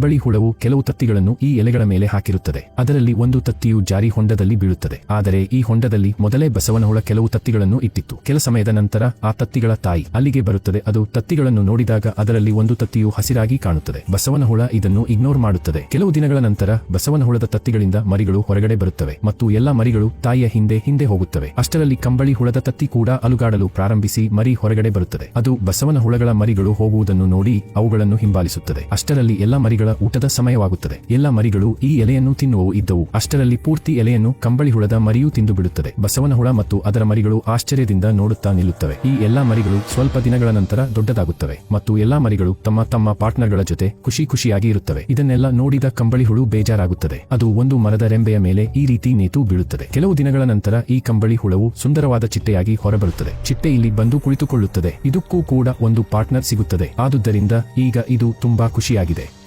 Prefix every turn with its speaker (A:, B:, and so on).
A: ಕಂಬಳಿ ಹುಳವು ಕೆಲವು ತತ್ತಿಗಳನ್ನು ಈ ಎಲೆಗಳ ಮೇಲೆ ಹಾಕಿರುತ್ತದೆ. ಅದರಲ್ಲಿ ಒಂದು ತತ್ತಿಯು ಜಾರಿ ಹೊಂಡದಲ್ಲಿ ಬೀಳುತ್ತದೆ. ಆದರೆ ಈ ಹೊಂಡದಲ್ಲಿ ಮೊದಲೇ ಬಸವನ ಹುಳ ಕೆಲವು ತತ್ತಿಗಳನ್ನು ಇಟ್ಟಿತ್ತು. ಕೆಲ ಸಮಯದ ನಂತರ ಆ ತತ್ತಿಗಳ ತಾಯಿ ಅಲ್ಲಿಗೆ ಬರುತ್ತದೆ. ಅದು ತತ್ತಿಗಳನ್ನು ನೋಡಿದಾಗ ಅದರಲ್ಲಿ ಒಂದು ತತ್ತಿಯು ಹಸಿರಾಗಿ ಕಾಣುತ್ತದೆ. ಬಸವನ ಹುಳ ಇದನ್ನು ಇಗ್ನೋರ್ ಮಾಡುತ್ತದೆ. ಕೆಲವು ದಿನಗಳ ನಂತರ ಬಸವನ ಹುಳದ ತತ್ತಿಗಳಿಂದ ಮರಿಗಳು ಹೊರಗಡೆ ಬರುತ್ತವೆ ಮತ್ತು ಎಲ್ಲಾ ಮರಿಗಳು ತಾಯಿಯ ಹಿಂದೆ ಹಿಂದೆ ಹೋಗುತ್ತವೆ. ಅಷ್ಟರಲ್ಲಿ ಕಂಬಳಿ ಹುಳದ ತತ್ತಿ ಕೂಡ ಅಲುಗಾಡಲು ಪ್ರಾರಂಭಿಸಿ ಮರಿ ಹೊರಗಡೆ ಬರುತ್ತದೆ. ಅದು ಬಸವನ ಹುಳಗಳ ಮರಿಗಳು ಹೋಗುವುದನ್ನು ನೋಡಿ ಅವುಗಳನ್ನು ಹಿಂಬಾಲಿಸುತ್ತದೆ. ಅಷ್ಟರಲ್ಲಿ ಎಲ್ಲ ಮರಿಗಳ ಊಟದ ಸಮಯವಾಗುತ್ತದೆ. ಎಲ್ಲ ಮರಿಗಳು ಈ ಎಲೆಯನ್ನು ತಿನ್ನುವವು ಇದ್ದವು. ಅಷ್ಟರಲ್ಲಿ ಪೂರ್ತಿ ಎಲೆಯನ್ನು ಕಂಬಳಿ ಹುಳದ ಮರಿಯೂ ತಿಂದು ಬಿಡುತ್ತದೆ ಬಸವನ ಹುಳ ಮತ್ತು ಅದರ ಮರಿಗಳು ಆಶ್ಚರ್ಯದಿಂದ ನೋಡುತ್ತಾ ನಿಲ್ಲುತ್ತವೆ. ಈ ಎಲ್ಲಾ ಮರಿಗಳು ಸ್ವಲ್ಪ ದಿನಗಳ ನಂತರ ದೊಡ್ಡದಾಗುತ್ತವೆ ಮತ್ತು ಎಲ್ಲಾ ಮರಿಗಳು ತಮ್ಮ ತಮ್ಮ ಪಾರ್ಟ್ನರ್ಗಳ ಜೊತೆ ಖುಷಿ ಖುಷಿಯಾಗಿ ಇರುತ್ತವೆ. ಇದನ್ನೆಲ್ಲ ನೋಡಿದ ಕಂಬಳಿ ಹುಳು ಬೇಜಾರಾಗುತ್ತದೆ. ಅದು ಒಂದು ಮರದ ರೆಂಬೆಯ ಮೇಲೆ ಈ ರೀತಿ ನೇತು ಬೀಳುತ್ತದೆ. ಕೆಲವು ದಿನಗಳ ನಂತರ ಈ ಕಂಬಳಿ ಹುಳವು ಸುಂದರವಾದ ಚಿಟ್ಟೆಯಾಗಿ ಹೊರಬರುತ್ತದೆ. ಚಿಟ್ಟೆ ಇಲ್ಲಿ ಬಂದು ಕುಳಿತುಕೊಳ್ಳುತ್ತದೆ. ಇದಕ್ಕೂ ಕೂಡ ಒಂದು ಪಾರ್ಟ್ನರ್ ಸಿಗುತ್ತದೆ. ಆದುದರಿಂದ ಈಗ ಇದು ತುಂಬಾ ಖುಷಿಯಾಗಿದೆ.